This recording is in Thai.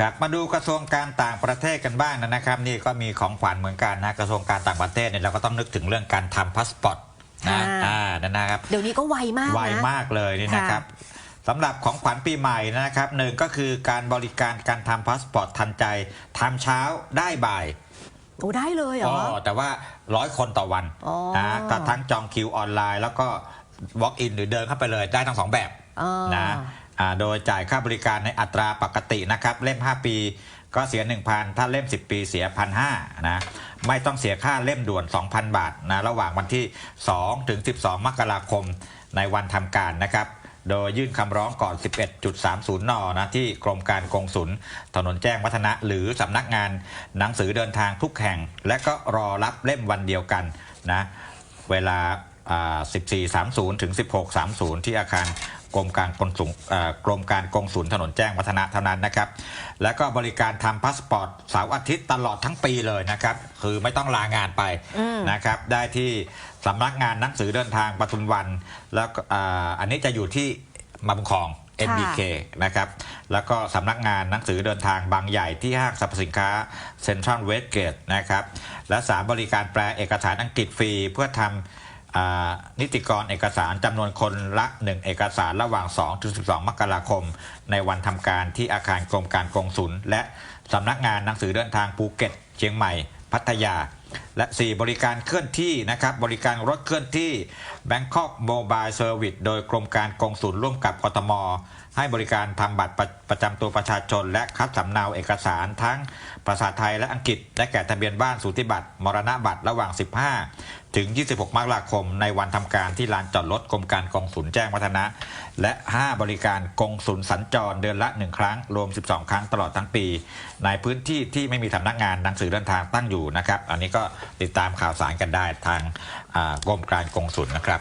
ครับมาดูกระทรวงการต่างประเทศกันบ้างนะครับนี่ก็มีของขวัญเหมือนกันนะกระทรวงการต่างประเทศเนี่ยเราก็ต้องนึกถึงเรื่องการทำพาสปอร์ตนะค่ะอ่านั่นนะครับเดี๋ยวนี้ก็ไวมากนะไวมากเลยนี่ค่ะนะครับสำหรับของขวัญปีใหม่นะครับหนึ่งก็คือการบริการการทำพาสปอร์ตทันใจทำเช้าได้บ่ายโอ้ได้เลยเหรออ๋อแต่ว่าร้อยคนต่อวันอ๋อนะก็ทั้งจองคิวออนไลน์ แล้วก็ walk in หรือเดินเข้าไปเลยได้ทั้งสองแบบอ๋อนะอ่า โดยจ่ายค่าบริการในอัตราปกตินะครับ เล่ม 5 ปีก็เสีย 1,000 ถ้าเล่ม 10 ปีเสีย 1,500นะไม่ต้องเสียค่าเล่มด่วน 2,000 บาทนะระหว่างวันที่ 2 ถึง 12 มกราคมในวันทำการนะครับ โดยยื่นคำร้องก่อน 11.30 นนะที่กรมการกงสุลถนนแจ้งวัฒนะ หรือสำนักงานหนังสือเดินทางทุกแห่ง และก็รอรับเล่มวันเดียวกันนะเวลาอ่า 14.30 ถึง 16.30 ที่อาคารกรมการกงสุลอ่ากรมการกงสุลถนนแจ้งวัฒนะเท่านั้นนะครับ แล้วก็บริการทำพาสปอร์ตเสาร์อาทิตย์ตลอดทั้งปีเลยนะครับ คือไม่ต้องลางานไปอืมนะครับ ได้ที่สำนักงานหนังสือเดินทางปทุมวัน แล้วก็อ่าอันนี้จะอยู่ที่มาบุญครอง MBK นะครับ แล้วก็สำนักงานหนังสือเดินทางบางใหญ่ที่ห้างสรรพสินค้าเซ็นทรัลเวสเกตนะครับ และสามบริการแปลเอกสารอังกฤษฟรีเพื่อทำอ่า นิติกรเอกสารจำนวนคนละ 1 เอกสารระหว่าง2ถึง12 มกราคม ในวันทำการที่อาคารกรมการกงสุลและสำนักงานหนังสือเดินทางภูเก็ต เชียงใหม่ พัทยา และ 4 บริการเคลื่อนที่นะครับบริการรถเคลื่อนที่ Bangkok Mobile Service โดยกรมการกงสุลร่วมกับกทม ให้บริการทำบัตรประประจำตัวประชาชน และคัดสำเนาเอกสารทั้งภาษาไทยและอังกฤษ และแก่ทะเบียนบ้านสูติบัตร มรณบัตรระหว่าง 15 ถึง 26 มกราคม ในวันทำการที่ลานจอดรถกรมการกงสุลแจ้งวัฒนะ และ 5 บริการกงสุลสัญจรเดือนละ 1 ครั้ง รวม 12 ครั้งตลอดทั้งปี ในพื้นที่ที่ไม่มีสำนักงานหนังสือเดินทางตั้งอยู่นะครับ อันนี้ก็ติดตามข่าวสารกันได้ทางกรมการกงสุลนะครับ